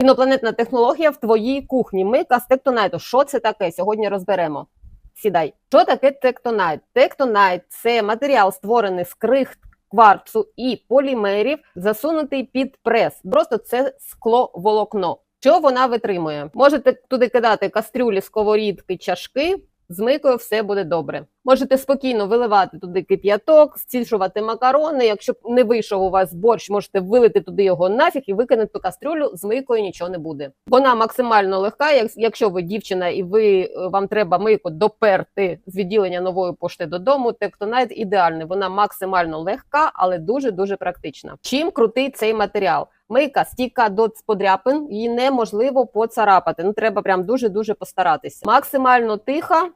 Інопланетна технологія в твоїй кухні. Мийка з тектонайту. Що це таке? Сьогодні розберемо. Сідай. Що таке тектонайт? Тектонайт це матеріал, створений з крихт кварцу і полімерів, засунутий під прес. Просто це скловолокно. Що вона витримує? Можете туди кидати кастрюлі, сковорідки, чашки. З мийкою все буде добре. Можете спокійно виливати туди кип'яток, стішувати макарони. Якщо не вийшов у вас борщ, можете вилити туди його нафіг і викинути кастрюлю. З мийкою нічого не буде. Вона максимально легка. Якщо ви дівчина і ви е, вам треба мийку доперти з відділення нової пошти додому, тектонайт ідеальний. Вона максимально легка, але дуже дуже практична. Чим крутий цей матеріал? Мийка стійка до подряпин, її неможливо поцарапати. Ну треба прям дуже дуже постаратися. Максимально тиха.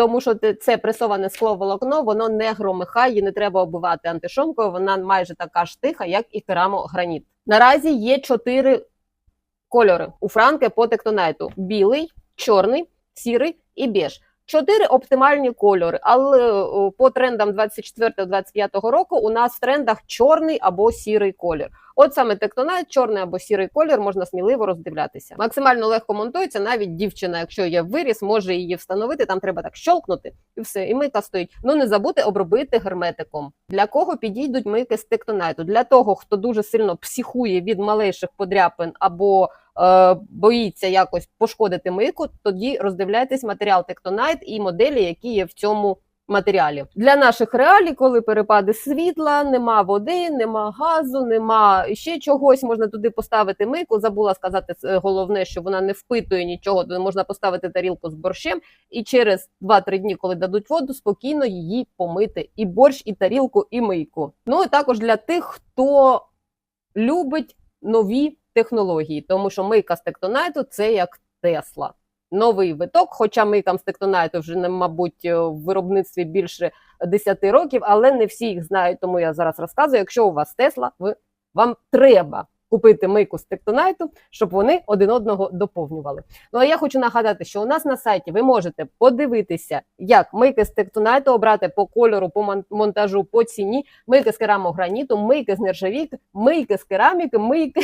Тому що це пресоване скло волокно, воно не громихає, її не треба оббивати антишомкою. Вона майже така ж тиха, як і керамограніт. Наразі є чотири кольори у франки по тектонайту: білий, чорний, сірий і беж. Чотири оптимальні кольори, але по трендам 24-25 року у нас в трендах чорний або сірий колір. От саме тектонайт, чорний або сірий колір можна сміливо роздивлятися. Максимально легко монтується. Навіть дівчина, якщо є виріс, може її встановити. Там треба так щолкнути, і все. І мийка стоїть. Ну не забудьте обробити герметиком. Для кого підійдуть мийки з тектонайту? Для того, хто дуже сильно психує від малейших подряпин або е, боїться якось пошкодити мийку, тоді роздивляйтесь матеріал тектонайт і моделі, які є в цьому матеріалі. Для наших реалій, коли перепади світла, нема води, нема газу, нема ще чогось. Можна туди поставити мийку. Забула сказати е, головне, що вона не впитує нічого. Туди можна поставити тарілку з борщем, і через 2-3 дні, коли дадуть воду, спокійно її помити. І борщ, і тарілку, і мийку. Ну і також для тих, хто любить нові технології, тому що мийка з тектонайту це як Тесла. Новий виток, хоча мийкам з тектонайту вже, не, мабуть, е, в виробництві більше 10 років, але не всі їх знають, тому я зараз розказую. Якщо у вас Тесла, ви, вам треба купити мийку з тектонайту, щоб вони один одного доповнювали. Ну а я хочу нагадати, що у нас на сайті ви можете подивитися, як мийки з тектонайту обрати по кольору, по мон- монтажу, по ціні, мийки з керамограніту, мийки з нержавійки, мийки з кераміки, мийки.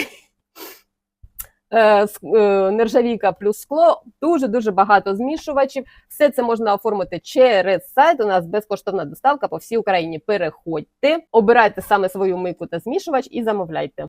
Е, е, Нержавійка плюс скло, дуже дуже багато змішувачів. Все це можна оформити через сайт. У нас безкоштовна доставка по всій Україні. Переходьте, обирайте саме свою мийку та змішувач і замовляйте.